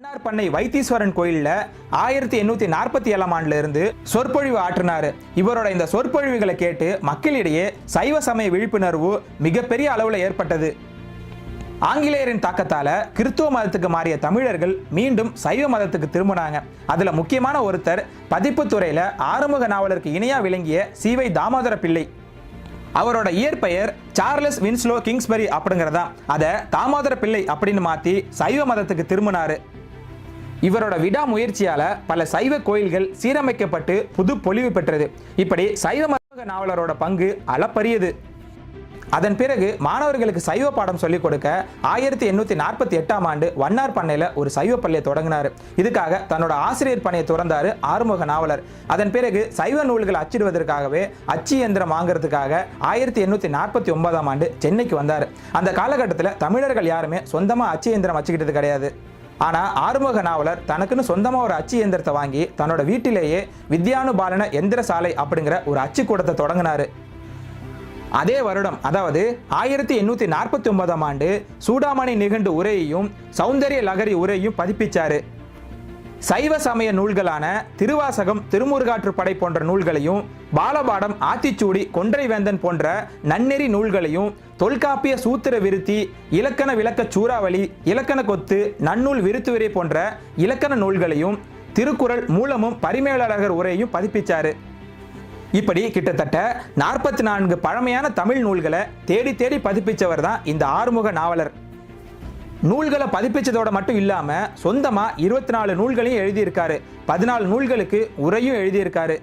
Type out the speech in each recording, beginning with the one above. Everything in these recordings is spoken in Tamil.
மன்னார் பண்ணை வைத்தீஸ்வரன் கோயிலில் ஆயிரத்தி எண்ணூற்றி நாற்பத்தி ஏழாம் ஆண்டிலிருந்து சொற்பொழிவு ஆற்றினார். இவரோட இந்த சொற்பொழிவுகளை கேட்டு மக்களிடையே சைவ சமய விழிப்புணர்வு மிகப்பெரிய அளவில் ஏற்பட்டது. ஆங்கிலேயரின் தாக்கத்தால் கிறிஸ்துவ மதத்துக்கு மாறிய தமிழர்கள் மீண்டும் சைவ மதத்துக்கு திரும்பினாங்க. அதில் முக்கியமான ஒருத்தர் பதிப்புத்துறையில் ஆறுமுக நாவலருக்கு இணையா விளங்கிய சிவை தாமோதர பிள்ளை. அவரோட இயற்பெயர் சார்லஸ் வின்ஸ்லோ கிங்ஸ்பரி அப்படிங்கிறதா அதை தாமோதர பிள்ளை அப்படின்னு மாற்றி சைவ மதத்துக்கு திரும்பினாரு. இவரோட விடாமுயற்சியால பல சைவ கோயில்கள் சீரமைக்கப்பட்டு புது பொலிவு பெற்றது. இப்படி சைவ மருமக நாவலரோட பங்கு அளப்பரியது. அதன் பிறகு மாணவர்களுக்கு சைவ பாடம் சொல்லிக் கொடுக்க ஆயிரத்தி எண்ணூற்றி நாற்பத்தி எட்டாம் ஆண்டு வண்ணார் பண்ணையில் ஒரு சைவ பள்ளியை தொடங்கினார். இதுக்காக தன்னோட ஆசிரியர் பணியை துறந்தார் ஆறுமுக நாவலர். அதன் பிறகு சைவ நூல்கள் அச்சிடுவதற்காகவே அச்சு இயந்திரம் வாங்குறதுக்காக ஆயிரத்தி எண்ணூற்றி நாற்பத்தி ஒன்பதாம் ஆண்டு சென்னைக்கு வந்தார். அந்த காலகட்டத்தில் தமிழர்கள் யாருமே சொந்தமாக அச்சு இயந்திரம் வச்சுக்கிட்டது கிடையாது. ஆனால் ஆறுமுக நாவலர் தனக்குன்னு சொந்தமாக ஒரு அச்சு இயந்திரத்தை வாங்கி தன்னோட வீட்டிலேயே வித்யானுபாலன எந்திர சாலை அப்படிங்கிற ஒரு அச்சு கூடத்தை தொடங்கினார். அதே வருடம் அதாவது ஆயிரத்தி எண்ணூற்றி நாற்பத்தி ஒன்பதாம் ஆண்டு சூடாமணி நிகண்டு உரையையும் சௌந்தரிய லகரி உரையையும் பதிப்பிச்சாரு. சைவ சமய நூல்களான திருவாசகம் திருமுருகாற்றுப்படை போன்ற நூல்களையும் பாலபாடம் ஆத்திச்சூடி கொன்றைவேந்தன் போன்ற நன்னெறி நூல்களையும் தொல்காப்பிய சூத்திர விருத்தி இலக்கண விளக்க சூறாவளி இலக்கண கொத்து நன்னூல் விருத்துவிரை போன்ற இலக்கண நூல்களையும் திருக்குறள் மூலமும் பரிமேலழகர் உரையையும் பதிப்பிச்சாரு. இப்படி கிட்டத்தட்ட நாற்பத்தி நான்கு பழமையான தமிழ் நூல்களை தேடி தேடி பதிப்பிச்சவர் தான் இந்த ஆறுமுக நாவலர். நூல்களை பதிப்பிச்சதோட மட்டும் இல்லாமல் சொந்தமாக இருபத்தி நாலு நூல்களையும் எழுதியிருக்காரு. பதினாலு நூல்களுக்கு உரையும் எழுதியிருக்காரு.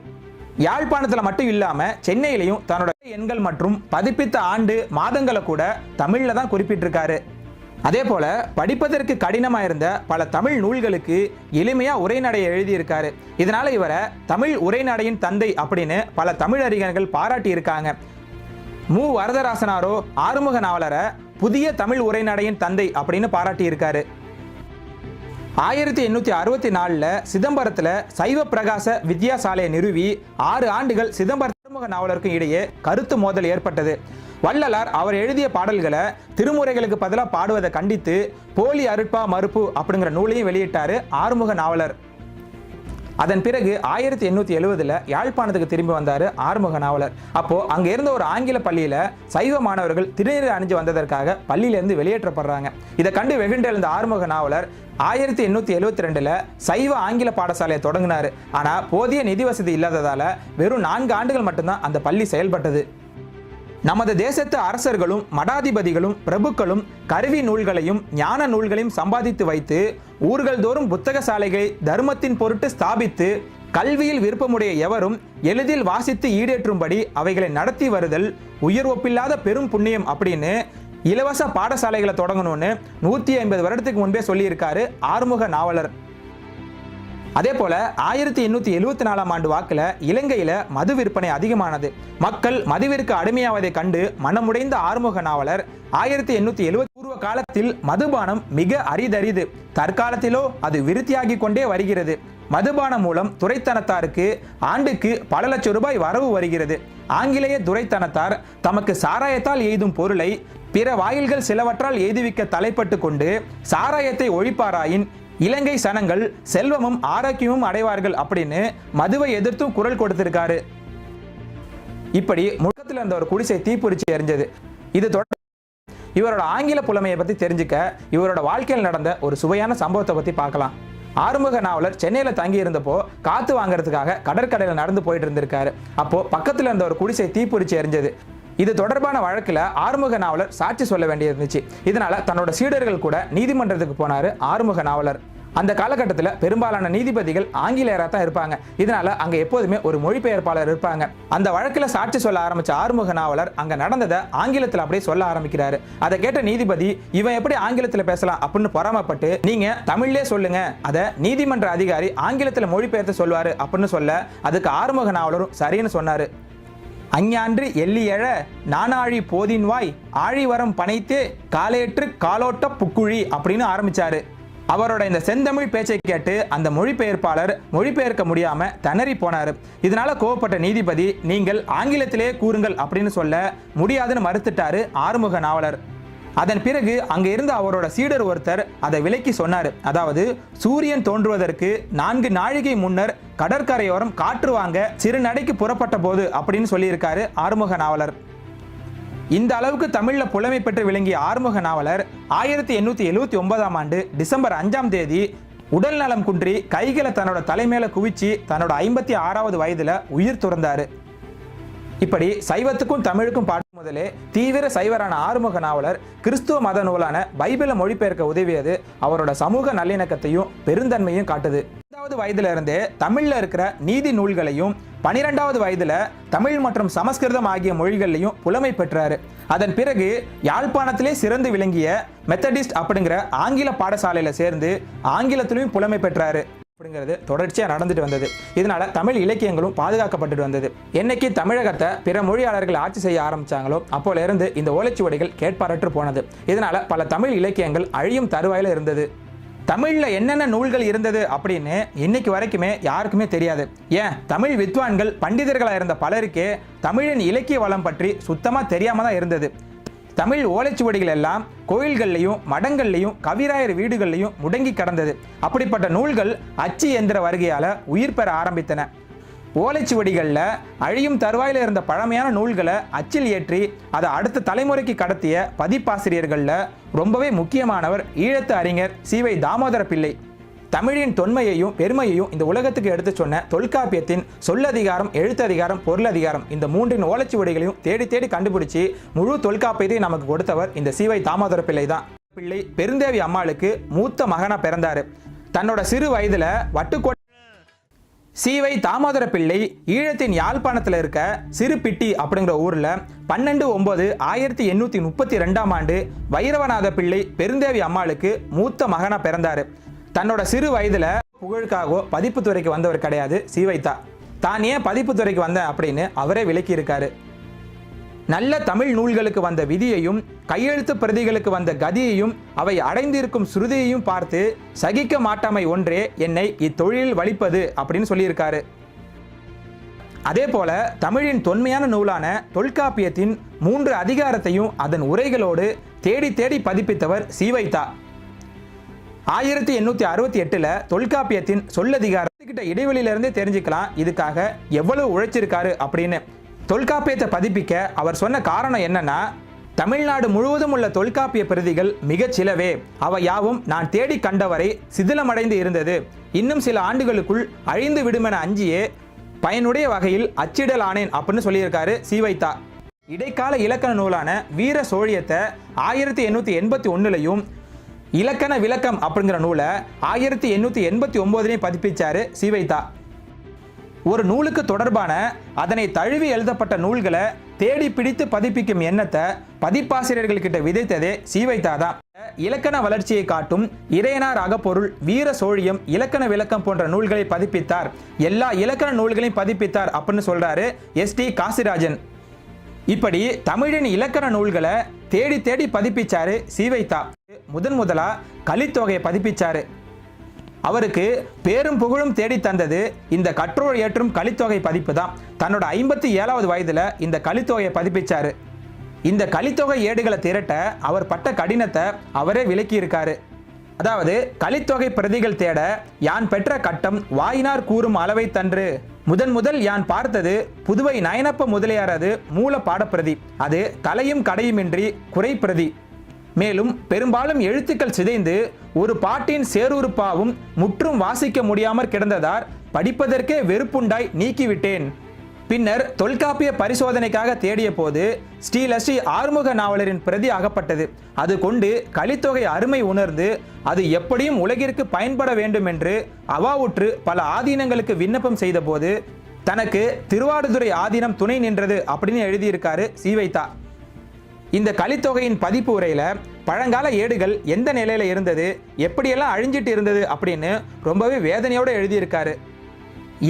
யாழ்ப்பாணத்தில் மட்டும் இல்லாமல் சென்னையிலையும் தன்னோட எண்கள் மற்றும் பதிப்பித்த ஆண்டு மாதங்களை கூட தமிழில் தான் குறிப்பிட்டிருக்காரு. அதே போல படிப்பதற்கு கடினமாக இருந்த பல தமிழ் நூல்களுக்கு எளிமையாக உரைநடையை எழுதியிருக்காரு. இதனால இவரை தமிழ் உரைநடையின் தந்தை அப்படின்னு பல தமிழ் அறிஞர்கள் மு. வரதராசனாரோ ஆறுமுக நாவலரை புதிய தமிழ் உரைநடையின் தந்தை அப்படின்னு பாராட்டியிருக்காரு. ஆயிரத்தி எண்ணூத்தி அறுபத்தி நாலில் சிதம்பரத்துல சைவ பிரகாச வித்யாசாலையை நிறுவி ஆறு ஆண்டுகள் சிதம்பர ஆறுமுக நாவலருக்கும் இடையே கருத்து மோதல் ஏற்பட்டது. வள்ளலார் அவர் எழுதிய பாடல்களை திருமுறைகளுக்கு பதிலாக பாடுவதை கண்டித்து போலி அருட்பா மறுப்பு அப்படிங்கிற நூலையும் வெளியிட்டாரு ஆறுமுக நாவலர். அதன் பிறகு ஆயிரத்தி எண்ணூத்தி எழுவதுல யாழ்ப்பாணத்துக்கு திரும்பி வந்தாரு ஆறுமுக நாவலர். அப்போ அங்க இருந்த ஒரு ஆங்கில பள்ளியில சைவ மாணவர்கள் திருநீர் அணிஞ்சு வந்ததற்காக பள்ளியிலிருந்து வெளியேற்றப்படுறாங்க. இதை கண்டு வெகுண்டெழுந்த ஆறுமுக நாவலர் ஆயிரத்தி எண்ணூற்றி எழுவத்தி ரெண்டில் சைவ ஆங்கில பாடசாலையை தொடங்கினார். ஆனால் போதிய நிதி வசதி இல்லாததால் வெறும் நான்கு ஆண்டுகள் மட்டும்தான் அந்த பள்ளி செயல்பட்டது. நமது தேசத்து அரசர்களும் மடாதிபதிகளும் பிரபுக்களும் கருவி நூல்களையும் ஞான நூல்களையும் சம்பாதித்து வைத்து ஊர்கள் தோறும் புத்தக சாலைகளை தர்மத்தின் பொருட்டு ஸ்தாபித்து கல்வியில் விருப்பமுடைய எவரும் எளிதில் வாசித்து ஈடேற்றும்படி அவைகளை நடத்தி வருதல் உயர் ஒப்பில்லாத பெரும் புண்ணியம் அப்படின்னு இலவச பாடசாலைகளை தொடங்கணும்னு நூற்றி ஐம்பது வருடத்துக்கு முன்பே சொல்லியிருக்காரு ஆறுமுக நாவலர். அதே போல ஆயிரத்தி எண்ணூத்தி எழுவத்தி நாலாம் ஆண்டு வாக்குல இலங்கையில மது விற்பனை அதிகமானது. மக்கள் மதுவிற்கு அடிமையாவதை கண்டு மனமுடைந்த ஆறுமுக நாவலர் ஆயிரத்தி எண்ணூத்தி எழுபத்தி பூர்வ காலத்தில் மதுபானம் மிக அரிதரிது. தற்காலத்திலோ அது விருத்தியாகி கொண்டே வருகிறது. மதுபானம் மூலம் துரைத்தனத்தாருக்கு ஆண்டுக்கு பல லட்சம் ரூபாய் வரவு வருகிறது. ஆங்கிலேய துரைத்தனத்தார் தமக்கு சாராயத்தால் எய்தும் பொருளை பிற வாயில்கள் சிலவற்றால் எய்துவிக்க தலைப்பட்டு கொண்டு சாராயத்தை ஒழிப்பாராயின் இலங்கை சனங்கள் செல்வமும் ஆரோக்கியமும் அடைவார்கள் அப்படின்னு மதுவை எதிர்த்தும் குரல் கொடுத்திருக்காரு. இப்படி முழக்கத்தில் இருந்த ஒரு குடிசை தீப்பிடிச்சு எரிஞ்சது. இது தொடர் இவரோட ஆங்கில புலமையை பத்தி தெரிஞ்சுக்க இவரோட வாழ்க்கையில் நடந்த ஒரு சுவையான சம்பவத்தை பத்தி பார்க்கலாம். ஆறுமுக நாவலர் சென்னையில் தங்கி இருந்தப்போ காத்து வாங்குறதுக்காக கடற்கடையில் நடந்து போயிட்டு இருந்திருக்காரு. அப்போ பக்கத்துல இருந்த ஒரு குடிசை தீப்பிடிச்சு எரிஞ்சது. இது தொடர்பான வழக்கில் ஆறுமுக நாவலர் சாட்சி சொல்ல வேண்டியிருந்துச்சு இதனால தன்னோட சீடர்கள் கூட நீதிமன்றத்துக்கு போனார் ஆறுமுக நாவலர். அந்த காலகட்டத்தில் பெரும்பாலான நீதிபதிகள் ஆங்கிலேயராக தான் இருப்பாங்க. இதனால அங்கே எப்போதுமே ஒரு மொழிபெயர்ப்பாளர் இருப்பாங்க. அந்த வழக்கில் சாட்சி சொல்ல ஆரம்பிச்ச ஆறுமுக நாவலர் அங்கே நடந்ததை ஆங்கிலத்தில் அப்படியே சொல்ல ஆரம்பிக்கிறாரு. அதை கேட்ட நீதிபதி இவன் எப்படி ஆங்கிலத்தில் பேசலாம் அப்படின்னு பொறாமப்பட்டு நீங்க தமிழ்லேயே சொல்லுங்க. அதை நீதிமன்ற அதிகாரி ஆங்கிலத்தில் மொழிபெயர்த்து சொல்வாரு அப்படின்னு சொல்ல அதுக்கு ஆறுமுக நாவலரும் சரின்னு சொன்னாரு. அஞ்ஞான்று எள்ளியழ நானாழி போதின் வாய் ஆழிவரம் பனைத்து காலேற்று காலோட்ட புக்குழி அப்படின்னு ஆரம்பிச்சாரு. அவரோட இந்த செந்தமிழ் பேச்சை கேட்டு அந்த மொழிபெயர்ப்பாளர் மொழிபெயர்க்க முடியாம திணறி போனாரு. இதனால கோவப்பட்ட நீதிபதி நீங்கள் ஆங்கிலத்திலே கூறுங்கள் அப்படின்னு சொல்ல முடியாதுன்னு மறுத்துட்டாரு ஆறுமுக நாவலர். அதன் பிறகு அங்கே இருந்த அவரோட சீடர் ஒருத்தர் அதை விலக்கி சொன்னார். அதாவது சூரியன் தோன்றுவதற்கு நான்கு நாழிகை முன்னர் கடற்கரையோரம் காற்று வாங்க சிறு நடைக்கு புறப்பட்ட போது அப்படின்னு சொல்லியிருக்காரு ஆறுமுக நாவலர். இந்த அளவுக்கு தமிழில் புலமை பெற்று விளங்கிய ஆறுமுக நாவலர் ஆயிரத்தி எண்ணூத்தி எழுவத்தி ஒன்பதாம் ஆண்டு டிசம்பர் அஞ்சாம் தேதி உடல் நலம் குன்றி கைகளை தன்னோட தலைமையில குவிச்சு தன்னோட ஐம்பத்தி ஆறாவது வயதுல உயிர் துறந்தாரு. இப்படி சைவத்துக்கும் தமிழுக்கும் பாடும் முதலே தீவிர சைவரான ஆறுமுக நாவலர் கிறிஸ்துவ மத நூலான பைபிளை மொழிபெயர்க்க உதவியது அவரோட சமூக நல்லிணக்கத்தையும் பெருந்தன்மையும் காட்டுது. ஐந்தாவது வயதுல இருந்தே தமிழ்ல இருக்கிற நீதி நூல்களையும் பனிரெண்டாவது வயதுல தமிழ் மற்றும் சமஸ்கிருதம் ஆகிய மொழிகள்லையும் புலமை பெற்றாரு. அதன் பிறகு யாழ்ப்பாணத்திலே சிறந்து விளங்கிய மெத்தடிஸ்ட் அப்படிங்கிற ஆங்கில பாடசாலையில சேர்ந்து ஆங்கிலத்திலும் புலமை பெற்றாரு. அப்படிங்கிறது தொடர்ச்சியாக நடந்துட்டு வந்தது. இதனால தமிழ் இலக்கியங்களும் பாதுகாக்கப்பட்டுட்டு வந்தது. என்னைக்கு தமிழகத்தை பிற மொழியாளர்கள் ஆட்சி செய்ய ஆரம்பிச்சாங்களோ அப்போல இருந்து இந்த ஓலைச்சுவடிகள் கேட்பாரற்று போனது. இதனால பல தமிழ் இலக்கியங்கள் அழியும் தருவாயில இருந்தது. தமிழ்ல என்னென்ன நூல்கள் இருந்தது அப்படின்னு இன்னைக்கு வரைக்குமே யாருக்குமே தெரியாது. ஏன்? தமிழ் வித்வான்கள் பண்டிதர்களாக இருந்த பலருக்கே தமிழின் இலக்கிய வளம் பற்றி சுத்தமாக தெரியாம தான் இருந்தது. தமிழ் ஓலைச்சுவடிகள் எல்லாம் கோயில்கள்லையும் மடங்கள்லையும் கவிராயர் வீடுகள்லையும் முடங்கி கடந்தது. அப்படிப்பட்ட நூல்கள் அச்சு எந்திர வருகையால் உயிர் பெற ஆரம்பித்தன. ஓலைச்சுவடிகளில் அழியும் தருவாயில் இருந்த பழமையான நூல்களை அச்சில் ஏற்றி அதை அடுத்த தலைமுறைக்கு கடத்திய பதிப்பாசிரியர்களில் ரொம்பவே முக்கியமானவர் ஈழத்து அறிஞர் சீவை தாமோதர பிள்ளை தமிழின் தொன்மையையும் பெருமையையும் இந்த உலகத்துக்கு எடுத்து சொன்ன தொல்காப்பியத்தின் சொல்லதிகாரம் எழுத்ததிகாரம் பொருளதிகாரம் இந்த மூன்றின் ஓலைச்சுவடிகளையும் தேடி தேடி கண்டுபிடிச்சு முழு தொல்காப்பியத்தையும் நமக்கு கொடுத்தவர் இந்த சிவை தாமோதர பிள்ளை தான் பிள்ளை பெருந்தேவி அம்மாளுக்கு மூத்த மகனா பிறந்தாரு. தன்னோட சிறு வயதுல வட்டுக்கோட்டை சீவை தாமோதர பிள்ளை ஈழத்தின் யாழ்ப்பாணத்தில் இருக்க சிறுபிட்டி அப்படிங்கிற ஊரில் பன்னெண்டு ஒன்பது ஆயிரத்தி எண்ணூற்றி முப்பத்தி ரெண்டாம் ஆண்டு வைரவநாத பிள்ளை பெருந்தேவி அம்மாளுக்கு மூத்த மகனாக பிறந்தார். தன்னோட சிறு வயதில் புகழுக்காகவோ பதிப்புத்துறைக்கு வந்தவர் கிடையாது சீவைத்தா தான் ஏன் பதிப்புத்துறைக்கு வந்தேன் அப்படின்னு அவரே விளக்கியிருக்காரு. நல்ல தமிழ் நூல்களுக்கு வந்த விதியையும் கையெழுத்து பிரதிகளுக்கு வந்த கதியையும் அவை அடைந்திருக்கும் சுருதியையும் பார்த்து சகிக்க மாட்டாமை ஒன்றே என்னை இத்தொழிலில் வலிப்பது அப்படின்னு சொல்லியிருக்காரு. அதே போல தமிழின் தொன்மையான நூலான தொல்காப்பியத்தின் மூன்று அதிகாரத்தையும் அதன் உரைகளோடு தேடி தேடி பதிப்பித்தவர் சீவைத்தா ஆயிரத்தி எண்ணூத்தி அறுபத்தி எட்டுல தொல்காப்பியத்தின் சொல்லதிகாரத்துக்கிட்ட இடைவெளியில இருந்தே தெரிஞ்சுக்கலாம் இதுக்காக எவ்வளவு உழைச்சிருக்காரு அப்படின்னு. தொல்காப்பியத்தை பதிப்பிக்க அவர் சொன்ன காரணம் என்னன்னா தமிழ்நாடு முழுவதும் உள்ள தொல்காப்பிய பிரதிகள் மிகச் சிலவே. அவை யாவும் நான் தேடி கண்டவரை சிதிலமடைந்து இருந்தது. இன்னும் சில ஆண்டுகளுக்குள் அழிந்து விடுமென அஞ்சியே பயனுடைய வகையில் அச்சிடல் ஆனேன் அப்படின்னு சொல்லியிருக்காரு சீவைத்தா இடைக்கால இலக்கண நூலான வீர சோழியத்தை ஆயிரத்தி எண்ணூத்தி எண்பத்தி ஒன்னுலையும் இலக்கண விளக்கம் அப்படிங்கிற நூலை ஆயிரத்தி எண்ணூற்றி எண்பத்தி ஒம்போதுலேயும் பதிப்பிச்சாரு சீவைத்தா ஒரு நூலுக்கு தொடர்பான அதனை தழுவி எழுதப்பட்ட நூல்களை தேடி பிடித்து பதிப்பிக்கும் எண்ணத்தை பதிப்பாசிரியர்கள்கிட்ட விதைத்ததே சீவைத்தா தான் இலக்கண வளர்ச்சியை காட்டும் இறையனார் அகப்பொருள் வீர சோழியம் இலக்கண விளக்கம் போன்ற நூல்களை பதிப்பித்தார். எல்லா இலக்கண நூல்களையும் பதிப்பித்தார் அப்படின்னு சொல்றாரு எஸ் டி காசிராஜன். இப்படி தமிழின் இலக்கண நூல்களை தேடி தேடி பதிப்பிச்சாரு சீவைத்தா முதன் முதலா கலித்தொகையை பதிப்பிச்சாரு. அவருக்கு பேரும் புகழும் தேடி தந்தது இந்த கற்றோர் ஏற்றும் கலித்தொகை பதிப்பு தான் தன்னோட ஐம்பத்தி ஏழாவது வயதுல இந்த கலித்தொகையை பதிப்பிச்சாரு. இந்த கலித்தொகை ஏடுகளை திரட்ட அவர் பட்ட கடினத்தை அவரே விளக்கியிருக்காரு அதாவது கலித்தொகை பிரதிகள் தேட யான் பெற்ற கட்டம் வாயினார் கூறும் அளவை தன்று. முதன் முதல் யான் பார்த்தது புதுவை நயனப்ப முதலியாரது மூல பாடப்பிரதி. அது தலையும் கடையுமின்றி குறைப்பிரதி. மேலும் பெரும்பாலும் எழுத்துக்கள் சிதைந்து ஒரு பாட்டின் சேருறுப்பாவும் முற்றும் வாசிக்க முடியாமற் கிடந்ததார் படிப்பதற்கே வெறுப்புண்டாய் நீக்கிவிட்டேன். பின்னர் தொல்காப்பிய பரிசோதனைக்காக தேடிய போது ஸ்ரீலஸ்ரீ ஆறுமுக நாவலரின் பிரதி அகப்பட்டது அது கொண்டு கலித்தொகை அருமை உணர்ந்து அது எப்படியும் உலகிற்கு பயன்பட வேண்டும் என்று அவாவுற்று பல ஆதீனங்களுக்கு விண்ணப்பம் செய்தபோது தனக்கு திருவாடுதுறை ஆதீனம் துணை நின்றது அப்படின்னு எழுதியிருக்காரு சீவைத்தா இந்த கலித்தொகையின் பதிப்பு உரையில பழங்கால ஏடுகள் எந்த நிலையில இருந்தது எப்படியெல்லாம் அழிஞ்சிட்டு இருந்தது அப்படின்னு ரொம்பவே வேதனையோடு எழுதியிருக்காரு.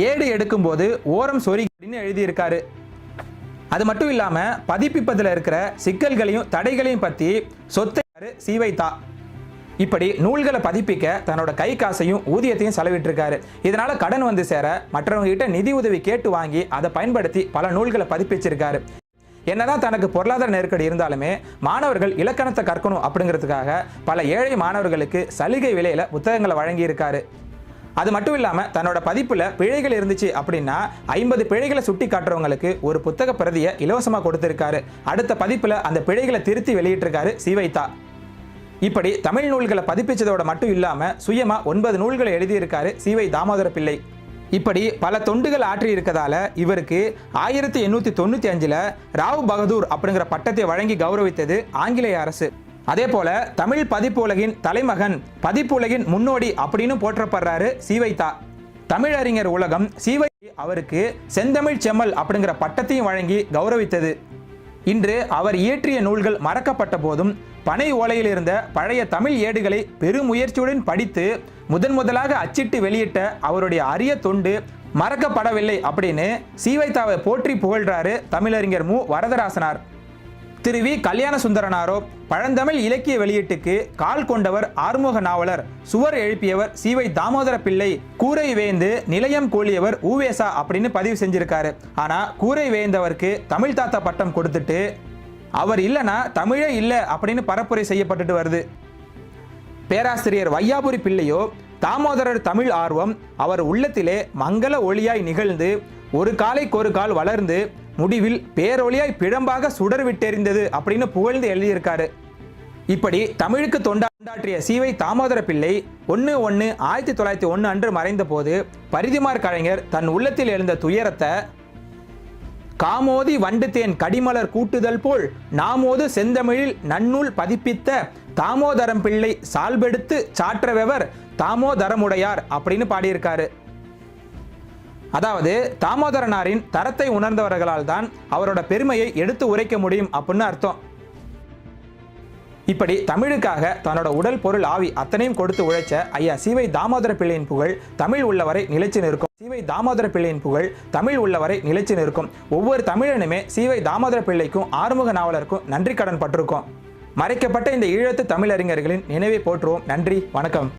ஏடு எடுக்கும்போது ஓரம் சொறி அப்படின்னு எழுதியிருக்காரு. அது மட்டும் இல்லாம பதிப்பிப்பதில் இருக்கிற சிக்கல்களையும் தடைகளையும் பத்தி சொத்தை சீவைத்தா. இப்படி நூல்களை பதிப்பிக்க தன்னோட கை காசையும் ஊதியத்தையும் செலவிட்டிருக்காரு. இதனால கடன் வந்து சேர மற்றவங்க கிட்ட நிதி உதவி கேட்டு வாங்கி அதை பயன்படுத்தி பல நூல்களை பதிப்பிச்சிருக்காரு. என்னதான் தனக்கு பொருளாதார நெருக்கடி இருந்தாலுமே மாணவர்கள் இலக்கணத்தை கற்கணும் அப்படிங்கிறதுக்காக பல ஏழை மாணவர்களுக்கு சலுகை விலையில புத்தகங்களை வழங்கியிருக்காரு. அது மட்டும் இல்லாமல் தன்னோட பதிப்பில் பிழைகள் இருந்துச்சு அப்படின்னா ஐம்பது பிழைகளை சுட்டி காட்டுறவங்களுக்கு ஒரு புத்தக பிரதியை இலவசமாக கொடுத்துருக்காரு. அடுத்த பதிப்பில் அந்த பிழைகளை திருத்தி வெளியிட்டிருக்காரு சிவைத்தா இப்படி தமிழ் நூல்களை பதிப்பிச்சதோட மட்டும் இல்லாமல் சுயமாக ஒன்பது நூல்களை எழுதியிருக்காரு சிவை தாமோதர பிள்ளை. இப்படி பல தொண்டுகள் ஆற்றி இருக்கதால இவருக்கு ஆயிரத்தி எண்ணூற்றி தொண்ணூற்றி அஞ்சில் ராவ் பகதூர் அப்படிங்கிற பட்டத்தை வழங்கி கௌரவித்தது ஆங்கிலேய அரசு. அதே போல தமிழ் பதிப்புலகின் தலைமகன் பதிப்புலகின் முன்னோடி அப்படின்னு போற்றப்படுறாரு சீவைத்தா தமிழறிஞர் உலகம் சீவை அவருக்கு செந்தமிழ் செம்மல் அப்படிங்கிற பட்டத்தையும் வழங்கி கௌரவித்தது. இன்று அவர் இயற்றிய நூல்கள் மறக்கப்பட்ட போதும் பனை ஓலையில் இருந்த பழைய தமிழ் ஏடுகளை பெருமுயற்சியுடன் படித்து முதன் முதலாக அச்சிட்டு வெளியிட்ட அவருடைய அரிய தொண்டு மறக்கப்படவில்லை அப்படின்னு சீவைத்தாவை போற்றி புகழ்றாரு தமிழறிஞர் மு. வரதராசனார். திரு வி. கல்யாண சுந்தரனாரோ பழந்தமிழ் இலக்கிய வெளியீட்டுக்கு கால் கொண்டவர் ஆறுமுக நாவலர் சுவர் எழுப்பியவர் சிவை தாமோதர பிள்ளை கூரை வேந்து நிலையம் கோலியவர் ஊவேசா அப்படின்னு பதிவு செஞ்சிருக்காரு. ஆனா கூரை வேந்தவருக்கு தமிழ் தாத்தா பட்டம் கொடுத்துட்டு அவர் இல்லைன்னா தமிழே இல்லை அப்படின்னு பரப்புரை செய்யப்பட்டுட்டு வருது. பேராசிரியர் வையாபுரி பிள்ளையோ தாமோதரர் தமிழ் ஆர்வம் அவர் உள்ளத்திலே மங்கள ஒளியாய் நிகழ்ந்து ஒரு காலைக்கு ஒரு கால் வளர்ந்து முடிவில் பேரொழியாய் பிழம்பாக சுடர் விட்டெறிந்தது அப்படின்னு புகழ்ந்து எழுதியிருக்காரு. இப்படி தமிழுக்கு தொண்டாற்றிய சீவை தாமோதர பிள்ளை ஒன்று ஒன்று ஆயிரத்தி தொள்ளாயிரத்தி ஒன்று அன்று மறைந்த போது பரிதிமார் கலைஞர் தன் உள்ளத்தில் எழுந்த துயரத்தை காமோதி வண்டுத்தேன் கடிமலர் கூட்டுதல் போல் நாமோது செந்தமிழில் நன்னூல் பதிப்பித்த தாமோதரம் பிள்ளை சால்பெடுத்து சாற்றவெவர் தாமோதரமுடையார் அப்படின்னு பாடியிருக்காரு. அதாவது தாமோதரனாரின் தரத்தை உணர்ந்தவர்களால் தான் அவரோட பெருமையை எடுத்து உரைக்க முடியும் அப்படின்னு அர்த்தம். இப்படி தமிழுக்காக தன்னோட உடல் பொருள் ஆவி அத்தனையும் கொடுத்து உழைச்ச ஐயா சீவை தாமோதர பிள்ளையின் புகழ் தமிழ் உள்ளவரை நிலைச்சு நிற்கும். சீவை தாமோதர பிள்ளையின் புகழ் தமிழ் உள்ளவரை நிலைச்சு நிற்கும். ஒவ்வொரு தமிழனுமே சீவை தாமோதர பிள்ளைக்கும் ஆறுமுக நாவலருக்கும் நன்றி கடன் பட்டிருக்கும். மறைக்கப்பட்ட இந்த ஈழத்து தமிழறிஞர்களின் நினைவை போற்றுவோம். நன்றி வணக்கம்.